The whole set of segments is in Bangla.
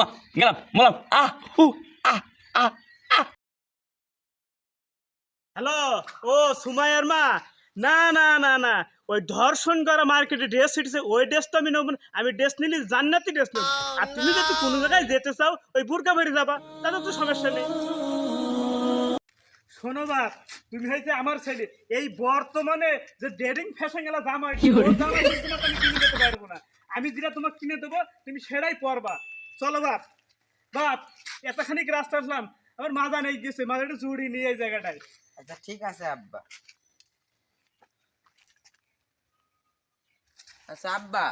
মা গেলাম বললাম আহ হু আহ আহ হ্যালো ও সুমাইয়ার মা। না না না না। ওই ধর্ষণ করা মার্কেটে ড্রেস ছিটেছে ওই ড্রেস তো আমি নেব। আমি ড্রেস নিলে জান্নাতি ড্রেস নেব। আর তুমি যদি কোনো জায়গায় যেতে চাও ওই বুরকা ভরে যাবা। তাহলে তো সমস্যা নেই। শোনো বাপ তুমি হয়েছে আমার ছেলে। এই বর্তমানে যে ডেটিং ফ্যাশন গেলা জামা আমি কিনে দিতে পারব না। আমি যেটা তোমাকে কিনে দেবো তুমি সেটাই পরবা। চলো বাপ। বাপ এতখানি রাস্তা আসলাম। আমার মাজা নেই গেছে মাজাটা জুড়ি নিয়ে এই জায়গাটায়। আচ্ছা ঠিক আছে আব্বা। আচ্ছা আব্বা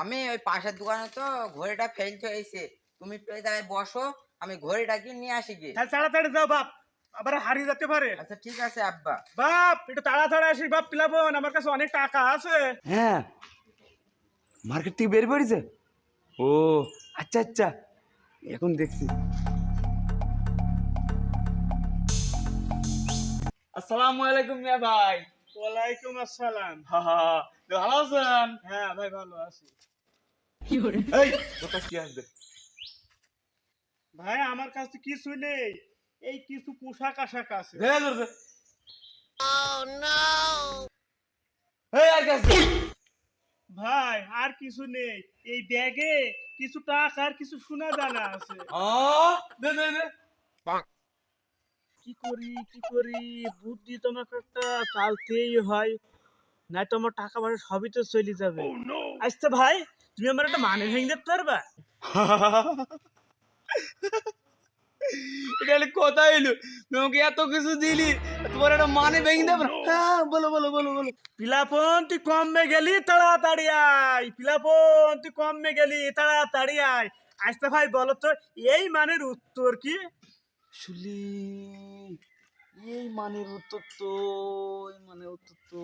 আমি ওই পাশের দোকানে তো ঘড়িটা ফেলতে হয়েছে তুমি একটু জায়গায় বসো আমি ঘড়িটা কি নিয়ে আসি গিয়ে তাহলে তাড়াতাড়ি যাও বাপ আবার হারিয়ে যেতে পারে। আচ্ছা ঠিক আছে আব্বা। বাপ একটু তাড়াতাড়ি আসি বাপ পিলাবন আমার কাছে অনেক টাকা আছে। হ্যাঁ। মার্কেট থেকে বের করেছে? ও আচ্ছা আচ্ছা। এখন দেখছি। আসসালামু আলাইকুম মিয়া ভাই। ওয়ালাইকুম আসসালাম। হা হা ভালো আছেন? হ্যাঁ ভাই ভালো আছি। এই তোর কি আসবে? ভাই আমার কাছে কিছু নেই। এই কিছু পোশাক আশাক আছে। ধরে ধরছে এই আর কাছে কিছু নেই। এই ব্যাগে কিছু টাকা আর কিছু সোনা দানা আছে। ও দে দে দে। কি করি কি করি? বুদ্ধি তোমাকে একটা চালতেই হয়। নাই তো আমার টাকা পয়সা সবই তো চলে যাবে। আচ্ছা ভাই তুমি আমার একটা মানে ভেঙে দিতে পারবা? এটা কথা হইল। তোমাকে এত কিছু দিলি তোমার একটা মানে ভেঙে দেব না। হ্যাঁ বলো বলো বলো বলো। পিলাপন তুই কমে গেলি তাড়াতাড়ি আয়। পিলাপন তুই কমে গেলি তাড়াতাড়ি আয়। আচ্ছা ভাই বলো তো এই মানের উত্তর কি? শুলি এই মানের উত্তর তো এই মানের উত্তর তো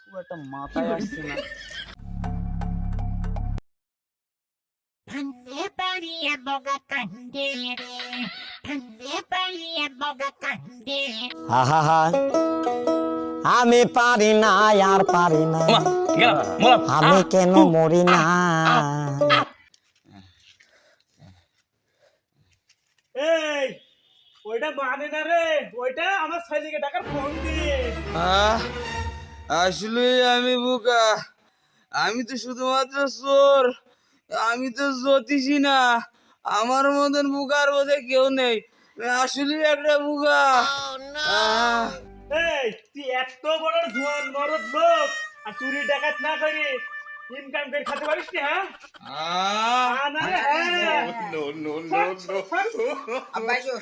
খুব একটা মাথায় আসছে না। Pariye boga kandere, pande pariye boga kandere. আহা আমি পারি না আর পারি না। আমি কেন মরি না? এই ওইটা মানে না রে ওইটা আমার ছেলেকে টাকার ফোন দিয়ে। আসলে আমি বোকা। আমি তো শুধুমাত্র চোর। আমি তো জ্যোতিষী না। আমার মতন বুকার বোধে কেউ নেই। আসলে একটা বোকা। এই তুই এত বড় ধোয়ান মরদ লোক আর চুরি ডাকাত না করে ইনকাম করে খেতে পারিস কি হ্যাঁ? আ, না রে, হ্যাঁ। আব্বা এসো।